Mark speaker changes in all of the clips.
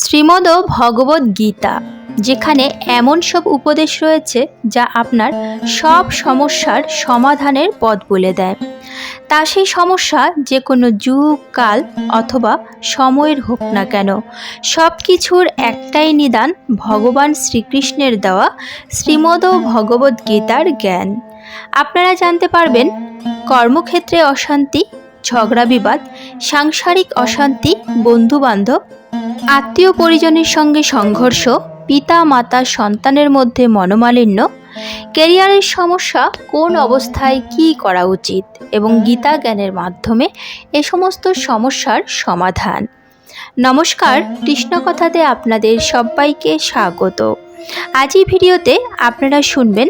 Speaker 1: শ্রীমদ ভগবত গীতা যেখানে এমন সব উপদেশ রয়েছে যা আপনার সব সমস্যার সমাধানের পথ বলে দেয় তা সেই সমস্যা যে কোনো যুগ কাল অথবা সময়ের হোক না কেন সব কিছুর একটাই নিদান ভগবান শ্রীকৃষ্ণের দেওয়া শ্রীমদ ভগবত গীতার জ্ঞান আপনারা জানতে পারবেন কর্মক্ষেত্রে অশান্তি ঝগড়া বিবাদ সাংসারিক অশান্তি বন্ধুবান্ধব আত্মীয় পরিজনের সঙ্গে সংঘর্ষ পিতা মাতা সন্তানের মধ্যে মনোমালিন্য ক্যারিয়ারের সমস্যা কোন অবস্থায় কি করা উচিত এবং গীতা জ্ঞানের মাধ্যমে এ সমস্ত সমস্যার সমাধান নমস্কার কৃষ্ণকথাতে আপনাদের সবাইকে স্বাগত আজ এই ভিডিওতে আপনারা শুনবেন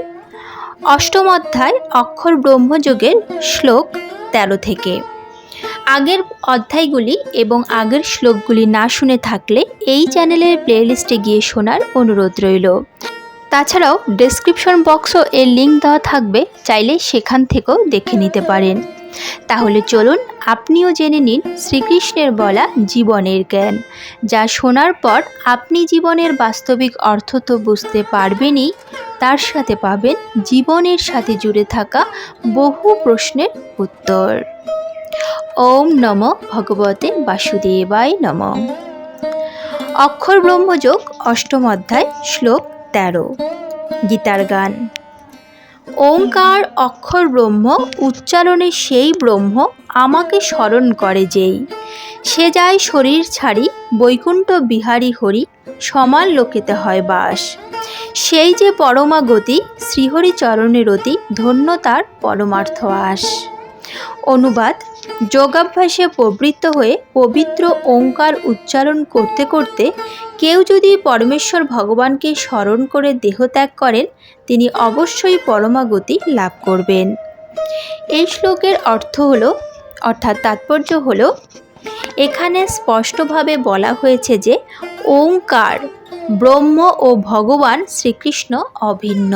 Speaker 1: অষ্টম অধ্যায় অক্ষর ব্রহ্মযোগের শ্লোক তেরো থেকে আগের অধ্যায়গুলি এবং আগের শ্লোকগুলি না শুনে থাকলে এই চ্যানেলের প্লেলিস্টে গিয়ে শোনার অনুরোধ রইল তাছাড়াও ডেসক্রিপশন বক্সও এর লিঙ্ক দেওয়া থাকবে চাইলে সেখান থেকেও দেখে নিতে পারেন তাহলে চলুন আপনিও জেনে নিন শ্রীকৃষ্ণের বলা জীবনের জ্ঞান যা শোনার পর আপনি জীবনের বাস্তবিক অর্থ তো বুঝতে পারবেনই তার সাথে পাবেন জীবনের সাথে জুড়ে থাকা বহু প্রশ্নের উত্তর ওম নম ভগবতে বাসুদেবায় নম অক্ষর ব্রহ্মযোগ অষ্টম অধ্যায় শ্লোক তেরো গীতার গান ওঙ্কার অক্ষর ব্রহ্ম উচ্চারণে সেই ব্রহ্ম আমাকে স্মরণ করে যেই সে যায় শরীর ছাড়ি বৈকুণ্ঠ বিহারী হরি সমান লোকেতে হয় বাস সেই যে পরমা গতি শ্রীহরিচরণের অতি ধন্য তার পরমার্থ আস অনুবাদ যোগাভ্যাসে প্রবৃত্ত হয়ে পবিত্র ওঙ্কার উচ্চারণ করতে করতে কেউ যদি পরমেশ্বর ভগবানকে স্মরণ করে দেহত্যাগ করেন তিনি অবশ্যই পরমাগতি লাভ করবেন এই শ্লোকের অর্থ হলো অর্থাৎ তাৎপর্য হল এখানে স্পষ্টভাবে বলা হয়েছে যে ওঙ্কার ব্রহ্ম ও ভগবান শ্রীকৃষ্ণ অভিন্ন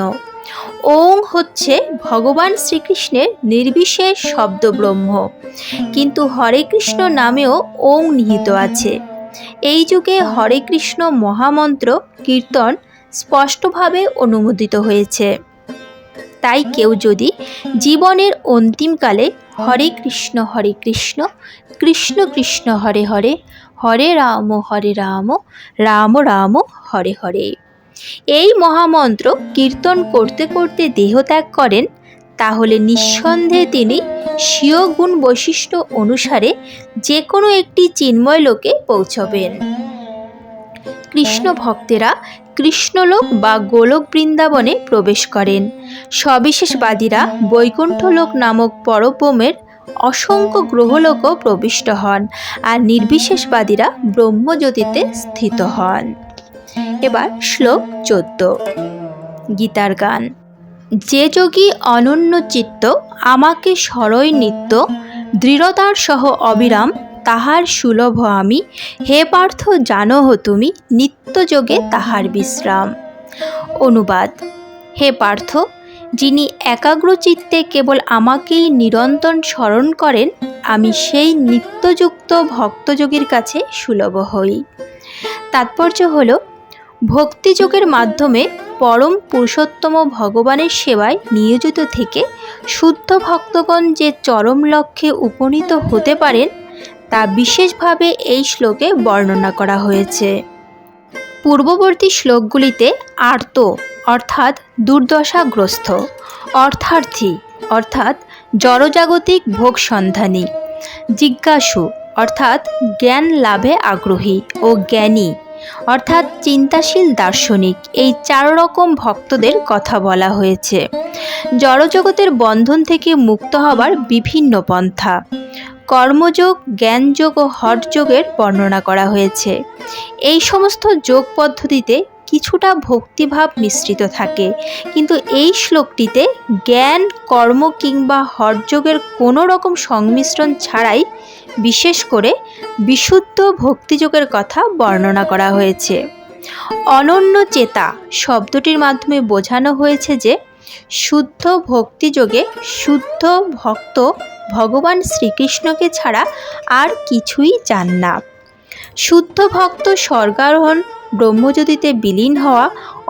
Speaker 1: ওং হচ্ছে ভগবান শ্রীকৃষ্ণের নির্বিশেষ শব্দ ব্রহ্ম কিন্তু হরে কৃষ্ণ নামেও ওং নিহিত আছে এই যুগে হরে কৃষ্ণ মহামন্ত্র কীর্তন স্পষ্টভাবে অনুমোদিত হয়েছে তাই কেউ যদি জীবনের অন্তিমকালে হরে কৃষ্ণ হরে কৃষ্ণ কৃষ্ণ কৃষ্ণ হরে হরে হরে রাম হরে রাম রাম রাম হরে হরে এই মহামন্ত্র কীর্তন করতে করতে দেহত্যাগ করেন তাহলে নিঃসন্দেহে তিনি স্বীয় গুণ বৈশিষ্ট্য অনুসারে যে কোনো একটি চিন্ময় লোকে পৌঁছবেন কৃষ্ণ ভক্তেরা কৃষ্ণলোক বা গোলক বৃন্দাবনে প্রবেশ করেন সবিশেষবাদীরা বৈকুণ্ঠলোক নামক পরব্রহ্মের অসংখ্য গ্রহলোকও প্রবিষ্ট হন আর নির্বিশেষবাদীরা ব্রহ্মজ্যোতিতে স্থিত হন এবার শ্লোক চোদ্দ গীতার গান যে যোগী অনন্য চিত্ত আমাকে সরই নিত্য দৃঢ়তার সহ অবিরাম তাহার সুলভ আমি হে পার্থ জানো হো তুমি নিত্যযোগে তাহার বিশ্রাম অনুবাদ হে পার্থ যিনি একাগ্রচিত্তে কেবল আমাকেই নিরন্তর স্মরণ করেন আমি সেই নিত্যযুক্ত ভক্তযোগীর কাছে সুলভ হই তাৎপর্য হলো ভক্তিযোগের মাধ্যমে পরম পুরুষোত্তম ভগবানের সেবায় নিয়োজিত থেকে শুদ্ধ ভক্তগণ যে চরম লক্ষ্যে উপনীত হতে পারেন তা বিশেষভাবে এই শ্লোকে বর্ণনা করা হয়েছে পূর্ববর্তী শ্লোকগুলিতে আর্ত অর্থাৎ দুর্দশাগ্রস্ত অর্থার্থী অর্থাৎ জড়জাগতিক ভোগ সন্ধানী জিজ্ঞাসু অর্থাৎ জ্ঞান লাভে আগ্রহী ও জ্ঞানী অর্থাৎ চিন্তাশীল দার্শনিক এই চার রকম ভক্তদের কথা বলা হয়েছে জড়জগতের বন্ধন থেকে মুক্ত হবার বিভিন্ন পন্থা কর্মযোগ জ্ঞানযোগ ও হটযোগের বর্ণনা করা হয়েছে এই সমস্ত যোগ পদ্ধতিতে কিছুটা ভক্তিভাব মিশ্রিত থাকে কিন্তু এই শ্লোকটিতে জ্ঞান কর্ম কিংবা হটযোগের কোনো রকম সংমিশ্রণ ছাড়াই বিশেষ করে বিশুদ্ধ ভক্তিযোগের কথা বর্ণনা করা হয়েছে অনন্য চেতা শব্দটির মাধ্যমে বোঝানো হয়েছে যে শুদ্ধ ভক্তিযোগে শুদ্ধ ভক্ত ভগবান শ্রীকৃষ্ণকে ছাড়া আর কিছুই চান না শুদ্ধ ভক্ত স্বর্গারোহণ ব্রহ্মজ্যোতিতে বিলীন হওয়া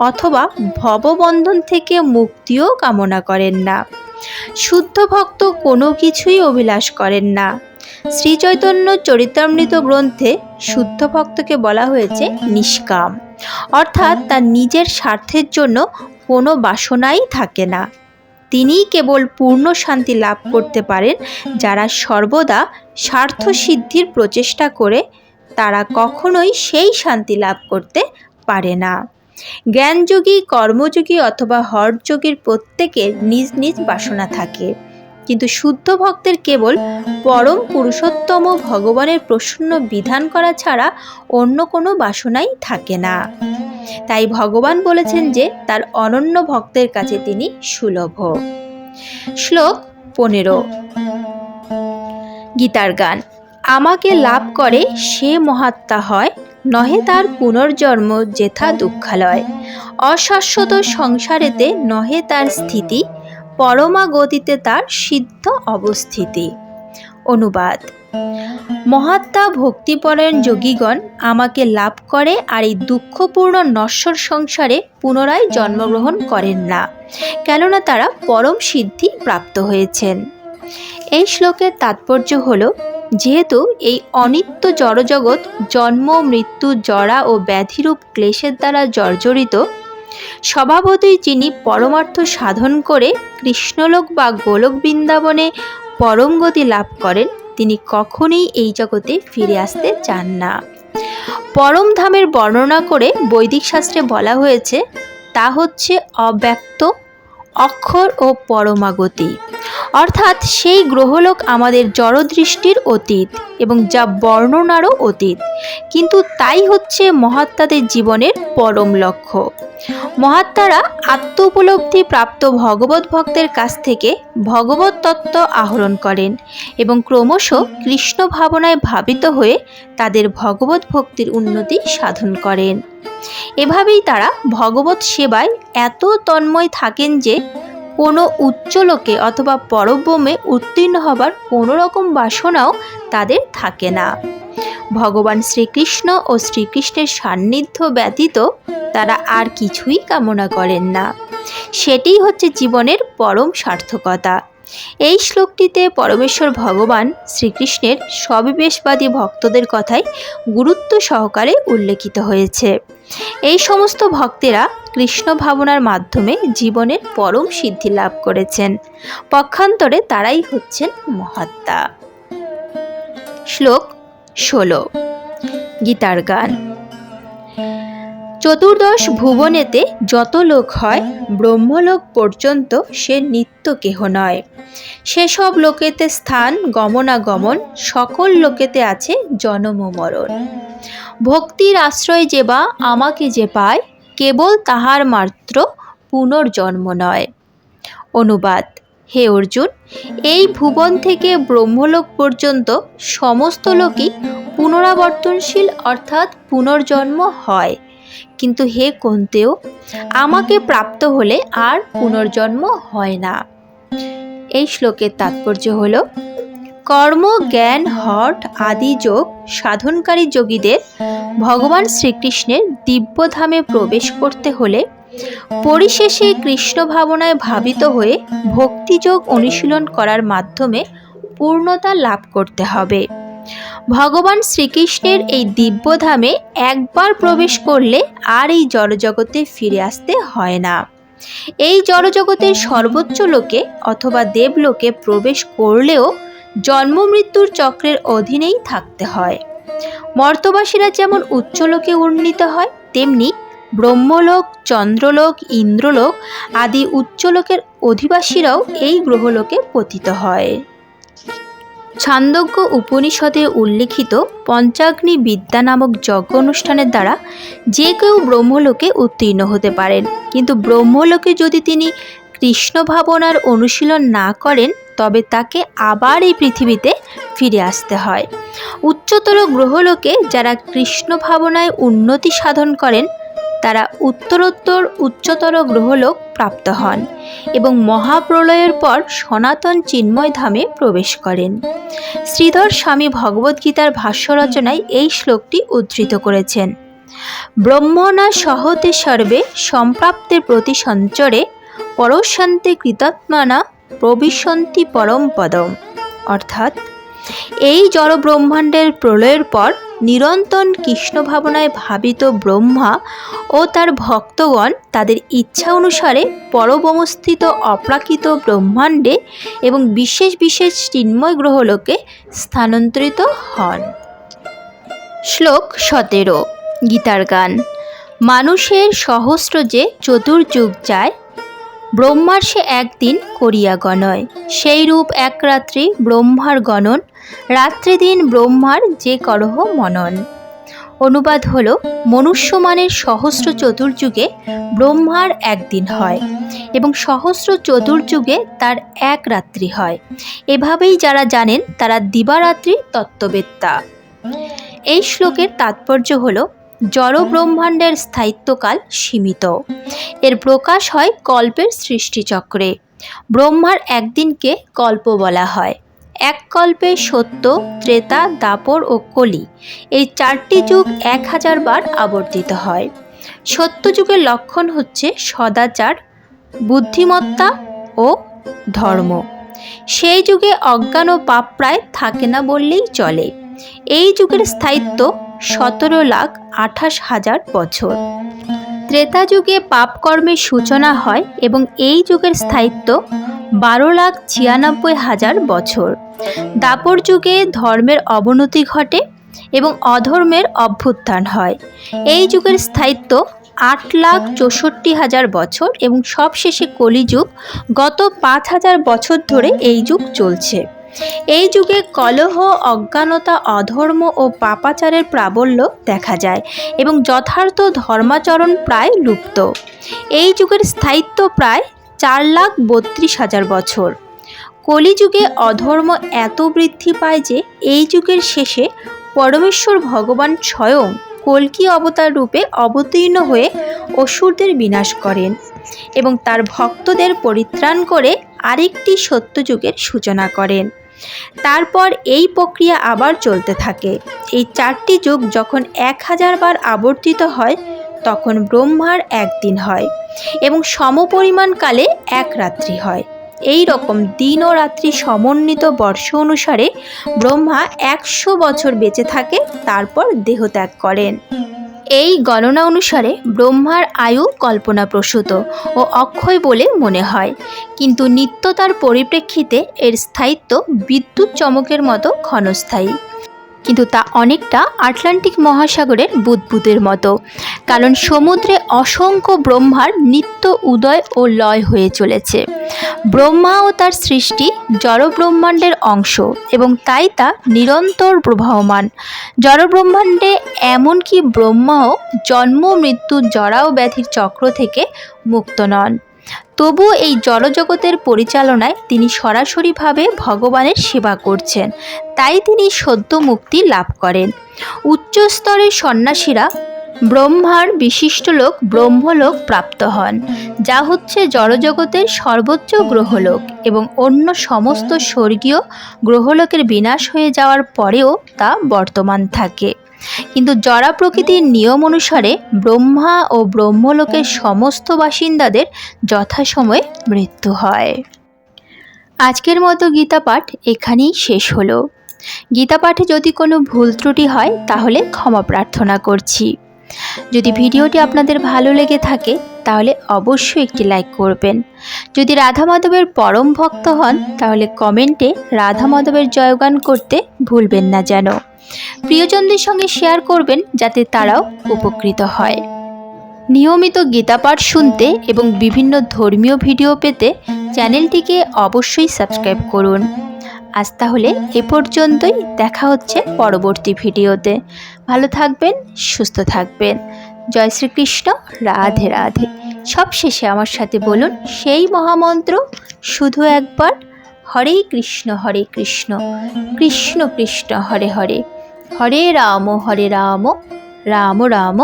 Speaker 1: অথবা ভববন্ধন থেকে মুক্তিও কামনা করেন না শুদ্ধ ভক্ত কোনো কিছুই অভিলাষ করেন না শ্রীচৈতন্য চরিতামৃত গ্রন্থে শুদ্ধ ভক্তকে বলা হয়েছে নিষ্কাম অর্থাৎ তার নিজের স্বার্থের জন্য কোনো বাসনাই থাকে না তিনিই কেবল পূর্ণ শান্তি লাভ করতে পারেন যারা সর্বদা স্বার্থ সিদ্ধির প্রচেষ্টা করে তারা কখনোই সেই শান্তি লাভ করতে পারে না জ্ঞানযোগী কর্মযোগী অথবা হরযোগীর প্রত্যেকের নিজ নিজ বাসনা থাকে কিন্তু শুদ্ধ ভক্তের কেবল পরম পুরুষোত্তম ভগবানের প্রসন্ন বিধান করা ছাড়া অন্য কোনো বাসনাই থাকে না তাই ভগবান বলেছেন যে তার অনন্য ভক্তের কাছে তিনি সুলভ শ্লোক পনেরো গীতার গান আমাকে লাভ করে সে মহাত্মা হয় নহে তার পুনর্জন্ম যেথা দুঃখালয় অশাশ্বত সংসারেতে নহে তার স্থিতি পরমা গতিতে তার সিদ্ধ অবস্থিতি অনুবাদ মহাত্মা ভক্তিপরায়ণ যোগীগণ আমাকে লাভ করে আর এই দুঃখপূর্ণ নশ্বর সংসারে পুনরায় জন্মগ্রহণ করেন না কেননা তারা পরম সিদ্ধি প্রাপ্ত হয়েছেন এই শ্লোকের তাৎপর্য হল যেহেতু এই অনিত্য জড়জগৎ জন্ম মৃত্যু জরা ও ব্যাধিরূপ ক্লেশের দ্বারা জর্জরিত স্বভাবতই যিনি পরমার্থ সাধন করে কৃষ্ণলোক বা গোলক বৃন্দাবনে পরম গতি লাভ করেন তিনি কখনোই এই জগতে ফিরে আসতে চান না পরমধামের বর্ণনা করে বৈদিক শাস্ত্রে বলা হয়েছে তা হচ্ছে অব্যক্ত অক্ষর ও পরমাগতি অর্থাৎ সেই গ্রহলোক আমাদের জড়দৃষ্টির অতীত এবং যা বর্ণনারও অতীত কিন্তু তাই হচ্ছে মহাত্মাদের জীবনের পরম লক্ষ্য মহাত্মারা আত্ম উপলব্ধি প্রাপ্ত ভগবত ভক্তের কাছ থেকে ভগবত তত্ত্ব আহরণ করেন এবং ক্রমশ কৃষ্ণ ভাবনায় ভাবিত হয়ে তাদের ভগবত ভক্তির উন্নতি সাধন করেন এভাবেই তারা ভগবত সেবায় এত তন্ময় থাকেন যে কোনো উচ্চলোকে অথবা পরব্রমে উত্তীর্ণ হবার কোনো রকম বাসনাও তাদের থাকে না ভগবান শ্রীকৃষ্ণ ও শ্রীকৃষ্ণের সান্নিধ্য ব্যতীত তারা আর কিছুই কামনা করেন না সেটিই হচ্ছে জীবনের পরম সার্থকতা এই শ্লোকটিতে পরমেশ্বর ভগবান শ্রীকৃষ্ণের সবিবেশবাদী ভক্তদের কথাই গুরুত্ব সহকারে উল্লেখিত হয়েছে এই সমস্ত ভক্তেরা কৃষ্ণ ভাবনার মাধ্যমে জীবনের পরম সিদ্ধি লাভ করেছেন পক্ষান্তরে তারাই হচ্ছেন মহাত্মা শ্লোক ষোলো গীতার গান চতুর্দশ ভুবনেতে যত লোক হয় ব্রহ্মলোক পর্যন্ত সে নিত্য কেহ নয় সেসব লোকেতে স্থান গমনাগমন সকল লোকেতে আছে জনম মরণ ভক্তির আশ্রয় যে বা আমাকে যে পায় কেবল তাহার মাত্র পুনর্জন্ম নয় অনুবাদ হে অর্জুন এই ভুবন থেকে ব্রহ্মলোক পর্যন্ত সমস্ত লোকই পুনরাবর্তনশীল অর্থাৎ পুনর্জন্ম হয় কিন্তু হে কন্তেও আমাকে প্রাপ্ত হলে আর পুনর্জন্ম হয় না এই শ্লোকের তাৎপর্য হল কর্ম জ্ঞান হট আদি যোগ সাধনকারী যোগীদের ভগবান শ্রীকৃষ্ণের দিব্যধামে প্রবেশ করতে হলে পরিশেষে কৃষ্ণ ভাবনায় ভাবিত হয়ে ভক্তিযোগ অনুশীলন করার মাধ্যমে পূর্ণতা লাভ করতে হবে ভগবান শ্রীকৃষ্ণের এই দিব্যধামে একবার প্রবেশ করলে আর এই জড়জগতে ফিরে আসতে হয় না এই জড়জগতের সর্বোচ্চ লোকে অথবা দেবলোকে প্রবেশ করলেও জন্ম মৃত্যুর চক্রের অধীনেই থাকতে হয় মর্তবাসীরা যেমন উচ্চলোকে উন্নীত হয় তেমনি ব্রহ্মলোক চন্দ্রলোক ইন্দ্রলোক আদি উচ্চলোকের অধিবাসীরাও এই গ্রহলোকে পতিত হয় ছান্দজ্ঞ উপনিষদে উল্লিখিত পঞ্চাগ্নি বিদ্যা নামক যজ্ঞ অনুষ্ঠানের দ্বারা যে কেউ ব্রহ্মলোকে উত্তীর্ণ হতে পারেন কিন্তু ব্রহ্মলোকে যদি তিনি কৃষ্ণ ভাবনার অনুশীলন না করেন তবে তাকে আবার এই পৃথিবীতে ফিরে আসতে হয় উচ্চতর গ্রহলোকে যারা কৃষ্ণ ভাবনায় উন্নতি সাধন করেন তারা উত্তরোত্তর উচ্চতর গ্রহলোক প্রাপ্ত হন এবং মহাপ্রলয়ের পর সনাতন চিন্ময় ধামে প্রবেশ করেন শ্রীধর স্বামী ভগবদ্গীতার ভাষ্য রচনায় এই শ্লোকটি উদ্ধৃত করেছেন ব্রহ্মণা সহতে সর্বে সম্প্রাপ্তের প্রতি সঞ্চরে পরশান্তে কৃতাত্মানা প্রবিশন্তি পরম পদম অর্থাৎ এই জড় ব্রহ্মাণ্ডের প্রলয়ের পর নিরন্তন কৃষ্ণ ভাবনায় ভাবিত ব্রহ্মা ও তার ভক্তগণ তাদের ইচ্ছা অনুসারে পরবমস্থিত অপ্রাকৃত ব্রহ্মাণ্ডে এবং বিশেষ বিশেষ চিন্ময় গ্রহলোকে স্থানান্তরিত হন শ্লোক সতেরো গীতার গান মানুষের সহস্র যে চতুর্যুগ যায় ব্রহ্মার সে একদিন করিয়া গণয় সেই রূপ এক রাত্রি ব্রহ্মার গণন রাত্রিদিন ব্রহ্মার যে করহ মনন অনুবাদ হল মনুষ্যমানের সহস্র চতুর্যুগে ব্রহ্মার একদিন হয় এবং সহস্র চতুর্যুগে তার এক রাত্রি হয় এভাবেই যারা জানেন তারা দিবারাত্রি তত্ত্ববেত্তা এই শ্লোকের তাৎপর্য হল জড়ব্রহ্মাণ্ডের স্থায়িত্বকাল সীমিত এর প্রকাশ হয় কল্পের সৃষ্টিচক্রে ব্রহ্মার একদিনকে কল্প বলা হয় এক কল্পে সত্য ত্রেতা দাপর ও কলি এই চারটি যুগ এক হাজার বার আবর্তিত হয় সত্য যুগের লক্ষণ হচ্ছে সদাচার বুদ্ধিমত্তা ও ধর্ম সেই যুগে অজ্ঞান ও পাপ প্রায় থাকে না বললেই চলে এই যুগের স্থায়িত্ব সতেরো লাখ আঠাশ হাজার বছর ত্রেতা যুগে পাপকর্মের সূচনা হয় এবং এই যুগের স্থায়িত্ব বারো লাখ ছিয়ানব্বই হাজার বছর দাপর যুগে ধর্মের অবনতি ঘটে এবং অধর্মের অভ্যুত্থান হয় এই যুগের স্থায়িত্ব আট লাখ চৌষট্টি হাজার বছর এবং সবশেষে কলিযুগ গত পাঁচ হাজার বছর ধরে এই যুগ চলছে এই যুগে কলহ অজ্ঞানতা অধর্ম ও পাপাচারের প্রাবল্য দেখা যায় এবং যথার্থ ধর্মাচরণ প্রায় লুপ্ত এই যুগের স্থায়িত্ব প্রায় চার লাখ বত্রিশ হাজার বছর কলিযুগে অধর্ম এত বৃদ্ধি পায় যে এই যুগের শেষে পরমেশ্বর ভগবান স্বয়ং কলকি অবতার রূপে অবতীর্ণ হয়ে অসুরদের বিনাশ করেন এবং তার ভক্তদের পরিত্রাণ করে আরেকটি সত্যযুগের সূচনা করেন তারপর এই প্রক্রিয়া আবার চলতে থাকে এই চারটি যুগ যখন এক হাজার বার আবর্তিত হয় তখন ব্রহ্মার একদিন হয় এবং সমপরিমাণ কালে এক রাত্রি হয় এই রকম দিন ও রাত্রি সমন্বিত বর্ষ অনুসারে ব্রহ্মা একশো বছর বেঁচে থাকে তারপর দেহত্যাগ করেন এই গণনা অনুসারে ব্রহ্মার আয়ু কল্পনাপ্রসূত ও অক্ষয় বলে মনে হয় কিন্তু নিত্যতার পরিপ্রেক্ষিতে এর স্থায়িত্ব বিদ্যুৎ চমকের মতো ক্ষণস্থায়ী কিন্তু তা অনেকটা আটলান্টিক মহাসাগরের বুদবুদের মতো কারণ সমুদ্রে অসংখ্য ব্রহ্মার নিত্য উদয় ও লয় হয়ে চলেছে ব্রহ্মা ও তার সৃষ্টি জড়ব্রহ্মাণ্ডের অংশ এবং তাই তা নিরন্তর প্রবাহমান জড়ব্রহ্মাণ্ডে এমনকি ব্রহ্মাও জন্ম মৃত্যু জরাও ব্যাধির চক্র থেকে মুক্ত নন তবু এই জড়জগতের পরিচালনায় তিনি সরাসরিভাবে ভগবানের সেবা করছেন তাই তিনি সদ্য মুক্তি লাভ করেন উচ্চস্তরের সন্ন্যাসীরা ব্রহ্মার বিশিষ্ট লোক ব্রহ্মলোক প্রাপ্ত হন যা হচ্ছে জড়জগতের সর্বোচ্চ গ্রহলোক এবং অন্য সমস্ত স্বর্গীয় গ্রহলোকের বিনাশ হয়ে যাওয়ার পরেও তা বর্তমান থাকে কিন্তু জরা প্রকৃতির নিয়ম অনুসারে ব্রহ্মা ও ব্রহ্মলোকের সমস্ত বাসিন্দাদের যথাসময়ে মৃত্যু হয় আজকের মতো গীতা পাঠ এখানেই শেষ হলো গীতা পাঠে যদি কোনো ভুল ত্রুটি হয় তাহলে ক্ষমা প্রার্থনা করছি যদি ভিডিওটি আপনাদের ভালো লেগে থাকে তাহলে অবশ্যই একটি লাইক করবেন যদি রাধা মাধবের পরম ভক্ত হন তাহলে কমেন্টে রাধা মাধবের জয়গান করতে ভুলবেন না যেন প্রিয়জনদের সঙ্গে শেয়ার করবেন যাতে তারাও উপকৃত হয় নিয়মিত গীতাপাঠ শুনতে এবং বিভিন্ন ধর্মীয় ভিডিও পেতে চ্যানেলটিকে অবশ্যই সাবস্ক্রাইব করুন আজ তাহলে এ পর্যন্তই দেখা হচ্ছে পরবর্তী ভিডিওতে ভালো থাকবেন সুস্থ থাকবেন জয় শ্রীকৃষ্ণ রাধে রাধে সব শেষে আমার সাথে বলুন সেই মহামন্ত্র শুধু একবার হরে কৃষ্ণ হরে কৃষ্ণ কৃষ্ণ কৃষ্ণ হরে হরে হরে রাম হরে রাম রাম রাম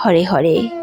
Speaker 1: হরে হরে